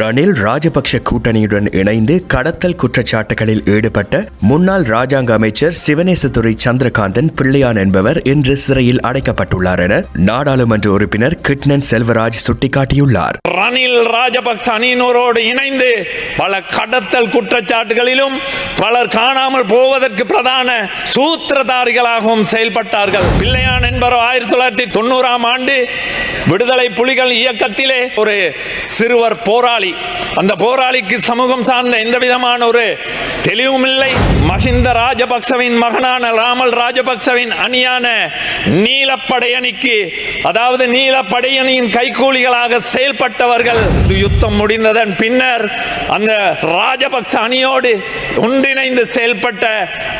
ரணில் ராஜபக்ஷ கூட்டணியுடன் இணைந்து கடத்தல் குற்றச்சாட்டுகளில் ஈடுபட்ட முன்னாள் ராஜாங்க அமைச்சர் சிவனேசதுரை சந்திரகாந்தன் பிள்ளையான் என்பவர் இன்று சிறையில் அடைக்கப்பட்டுள்ளார் என நாடாளுமன்ற உறுப்பினர் கிட்னன் செல்வராஜ் சுட்டிக்காட்டியுள்ளார். ரணில் ராஜபக்ச அணியினரோடு இணைந்து பல கடத்தல் குற்றச்சாட்டுகளிலும் பலர் காணாமல் போவதற்கு பிரதான சூத்திரதாரிகளாகவும் செயல்பட்டார்கள். பிள்ளையான் என்பவர் ஆயிரத்தி தொள்ளாயிரத்தி தொண்ணூறாம் ஆண்டு விடுதலை புலிகள் இயக்கத்திலே ஒரு சிறுவர் போராளி. அந்த போராளிக்கு சமூகம் சார்ந்த எந்த விதமான ஒரு தெளிவும் இல்லை. மஹிந்த ராஜபக்சவின் மகனான ராமல் ராஜபக்சவின் அணியான நீலப்படையணிக்கு அதாவது நீலப்படையணியின் கைகூலிகளாக செயல்பட்டவர்கள் யுத்தம் முடிந்ததன் பின்னர் அந்த ராஜபக்ச அணியோடு ஒன்றிணைந்து செயல்பட்ட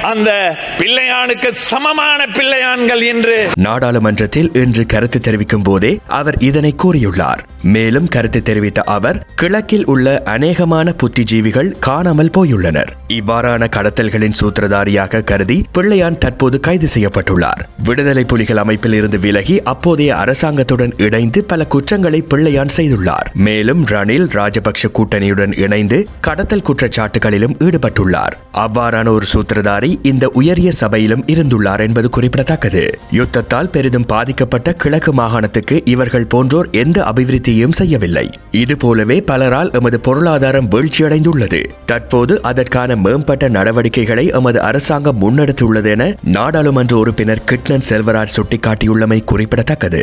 அந்த பிள்ளையானுக்கு சமமான பிள்ளையான்கள் என்று நாடாளுமன்றத்தில் இன்று கருத்து தெரிவிக்கும் போதே அவர் இதனை கூறியுள்ளார். மேலும் கருத்து தெரிவித்த அவர் கிழக்கில் உள்ள அநேகமான புத்திஜீவிகள் காணாமல் போயுள்ளனர். இவ்வாறான கடத்தல்களின் சூத்திரதாரியாக கருதி பிள்ளையான் தற்போது கைது செய்யப்பட்டுள்ளார். விடுதலை புலிகள் அமைப்பில் இருந்து விலகி அப்போதைய அரசாங்கத்துடன் இணைந்து பல குற்றங்களை பிள்ளையான் செய்துள்ளார். மேலும் ரணில் ராஜபக்ஷ கூட்டணியுடன் இணைந்து கடத்தல் குற்றச்சாட்டுகளிலும் ஈடுபட்டுள்ளார். அவ்வாறான ஒரு சூத்திரதாரி இந்த உயரிய சபையிலும் இருந்துள்ளார் என்பது குறிப்பிடத்தக்கது. யுத்தத்தால் பெரிதும் பாதிக்கப்பட்ட கிழக்கு மாகாணத்துக்கு இவர்கள் போன்றோர் எந்த அபிவிருத்தி அபிவிருத்தியையும் செய்யவில்லை. இது போலவே பலரால் எமது பொருளாதாரம் வீழ்ச்சியடைந்துள்ளது. தற்போது அதற்கான மேம்பட்ட நடவடிக்கைகளை எமது அரசாங்கம் முன்னெடுத்துள்ளது என நாடாளுமன்ற உறுப்பினர் கிட்னன் செல்வராஜ் சுட்டிக்காட்டியுள்ளமை குறிப்பிடத்தக்கது.